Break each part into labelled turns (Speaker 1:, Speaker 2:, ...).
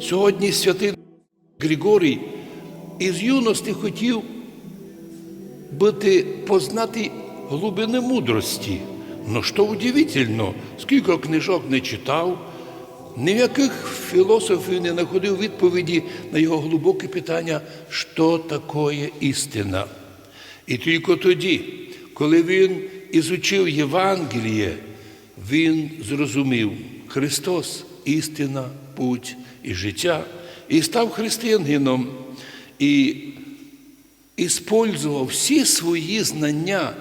Speaker 1: Сьогодні святий Григорій із юності хотів бути, познати глибини мудрості. Ну що удивительно, скільки книжок не читав, ніяких філософів не знаходив відповіді на його глибоке питання, що таке істина. І тільки тоді, коли він ізучив Євангеліє, він зрозумів Христос істина, путь і життя, і став християнином, і іспользував всі свої знання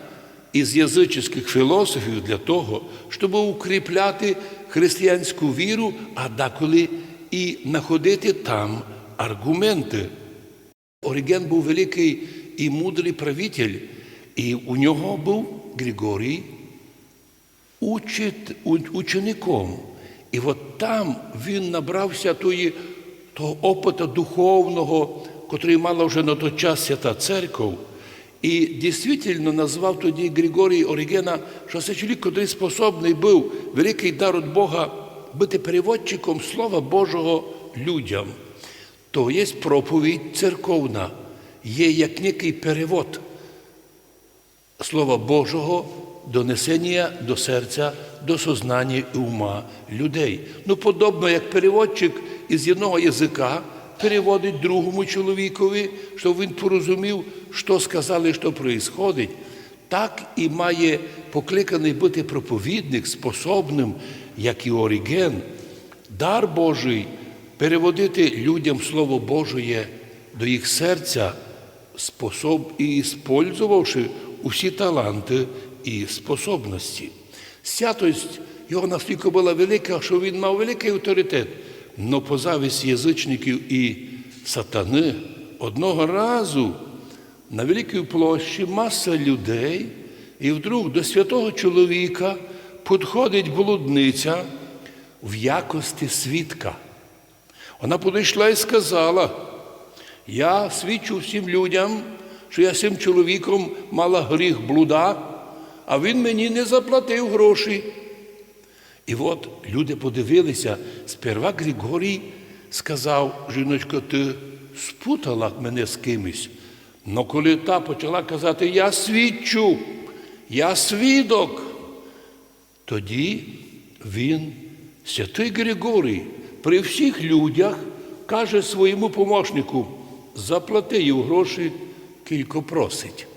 Speaker 1: із язичних філософів для того, щоб укріпляти християнську віру, а деколи і знаходити там аргументи. Оріген був великий і мудрий правитель, і у нього був Григорій учеником. І от там він набрався тої, того опиту духовного, котрий мала вже на той час свята церква. І дійсно назвав тоді Григорій Орігена, що це чоловік, який способний був великий дар від Бога бути переводчиком Слова Божого людям. То є проповідь церковна, є як некий перевод Слова Божого донесення до серця, до сознання і ума людей. Ну, подобно як переводчик із одного язика переводить другому чоловікові, щоб він порозумів, що сказали, що відбувається, так і має покликаний бути проповідник способним, як і Оріген, дар Божий переводити людям Слово Божє до їх серця, способ і іспользувавши усі таланти і способності. Святость його настільки була велика, що він мав великий авторитет. Но по завісті язичників і сатани одного разу на великій площі маса людей, і вдруг до святого чоловіка підходить блудниця в якості свідка. Вона підійшла і сказала, я свідчу всім людям, що я цим чоловіком мала гріх блуда, а він мені не заплатив гроші. І от люди подивилися, сперва Григорій сказав, жіночко, ти спутала мене з кимось. Но коли та почала казати, я свідчу, я свідок, тоді він, святий Григорій, при всіх людях каже своєму помощнику, заплати їй гроші, кілько просить.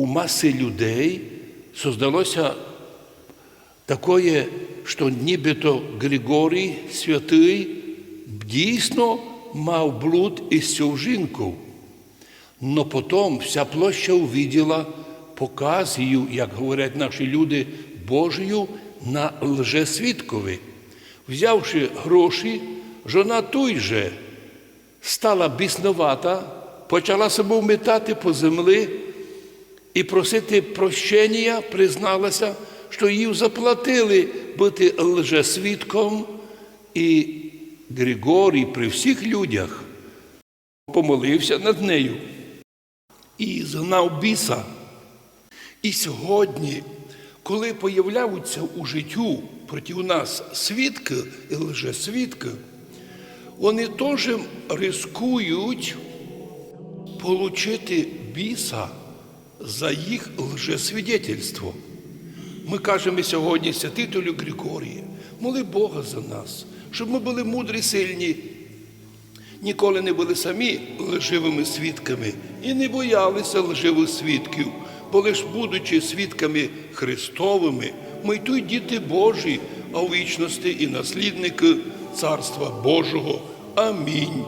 Speaker 1: У маси людей создалося такое, що нібито Григорій святий дійсно мав блуд із цю жінку. Но потім вся площа увиділа показію, як говорять наші люди, Божою на лжесвідкові. Взявши гроші, жона той же стала біснувата, почала себе вмитати по землі і просити прощення, призналася, що їй заплатили бути лжесвідком, і Григорій при всіх людях помолився над нею і згнав біса. І сьогодні, коли появляються у життю проти нас свідки і лжесвідки, вони теж рискують отримати біса за їх лжесвідетельство. Ми кажемо сьогодні святителю Григорія, моли Бога за нас, щоб ми були мудрі, сильні, ніколи не були самі лживими свідками і не боялися лживих свідків, бо лиш будучи свідками Христовими, ми й тут діти Божі, а у вічності і наслідники Царства Божого. Амінь.